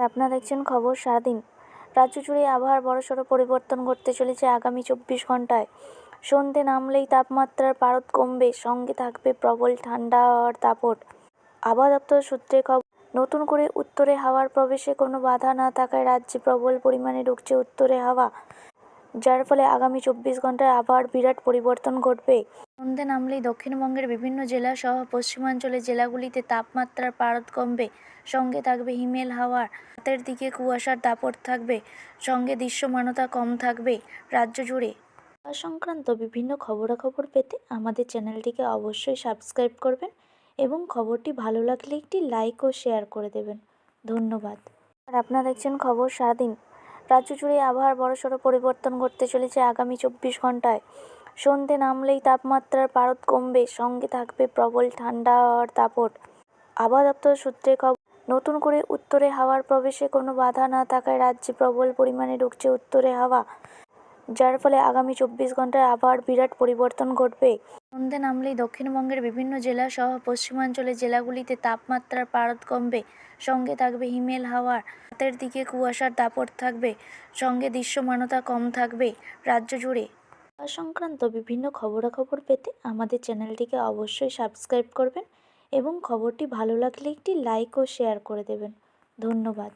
আর আপনারা দেখছেন খবর স্বাধীন। রাজ্য জুড়ে আবহাওয়ার বড়সড় পরিবর্তন ঘটতে চলেছে আগামী চব্বিশ ঘন্টায় সন্ধে নামলেই তাপমাত্রার পারদ কমবে, সঙ্গে থাকবে প্রবল ঠান্ডা হওয়ার তাপট আবহাওয়া দপ্তর সূত্রে খবর, নতুন করে উত্তরে হাওয়ার প্রবেশে কোনো বাধা না থাকায় রাজ্যে প্রবল পরিমাণে ঢুকছে উত্তরে হাওয়া। যার ফলে আগামী চব্বিশ ঘন্টায় আবহাওয়ার বিরাট পরিবর্তন ঘটবে। সন্ধে নামলেই দক্ষিণবঙ্গের বিভিন্ন জেলা সহ পশ্চিমাঞ্চলের জেলাগুলিতে তাপমাত্রার পারদ কমবে। সঙ্গে থাকবে হিমেল হাওয়ার রাতের দিকে কুয়াশার দাপট থাকবে। সঙ্গে দৃশ্যমানতা কম থাকবে রাজ্য জুড়ে। সংক্রান্ত বিভিন্ন খবরাখবর পেতে আমাদের চ্যানেলটিকে অবশ্যই সাবস্ক্রাইব করবেন এবং খবরটি ভালো লাগলে একটি লাইক ও শেয়ার করে দেবেন। ধন্যবাদ। আর আপনারা দেখছেন খবর সারাদিন। রাজ্য জুড়ে আবহাওয়ার বড়সড় পরিবর্তন ঘটতে চলেছে আগামী চব্বিশ ঘন্টায় সন্ধে নামলেই তাপমাত্রার পারদ কমবে, সঙ্গে থাকবে প্রবল ঠান্ডা হওয়ার তাপট আবহাওয়া দপ্তর সূত্রে খবর নতুন করে উত্তরে হাওয়ার প্রবেশে কোনো বাধা না থাকায় রাজ্যে প্রবল পরিমাণে ঢুকছে উত্তরে হাওয়া। যার ফলে আগামী চব্বিশ ঘন্টায় আবহাওয়ার বিরাট পরিবর্তন ঘটবে। সন্ধে নামলেই দক্ষিণবঙ্গের বিভিন্ন জেলা সহ পশ্চিমাঞ্চলের জেলাগুলিতে তাপমাত্রার পারদ কমবে। সঙ্গে থাকবে হিমেল হাওয়ার। রাতের দিকে কুয়াশার দাপট থাকবে। সঙ্গে দৃশ্যমানতা কম থাকবে রাজ্য জুড়ে। সংক্রান্ত বিভিন্ন খবরাখবর পেতে আমাদের চ্যানেলটিকে অবশ্যই সাবস্ক্রাইব করবেন এবং খবরটি ভালো লাগলে একটি লাইক ও শেয়ার করে দেবেন। ধন্যবাদ।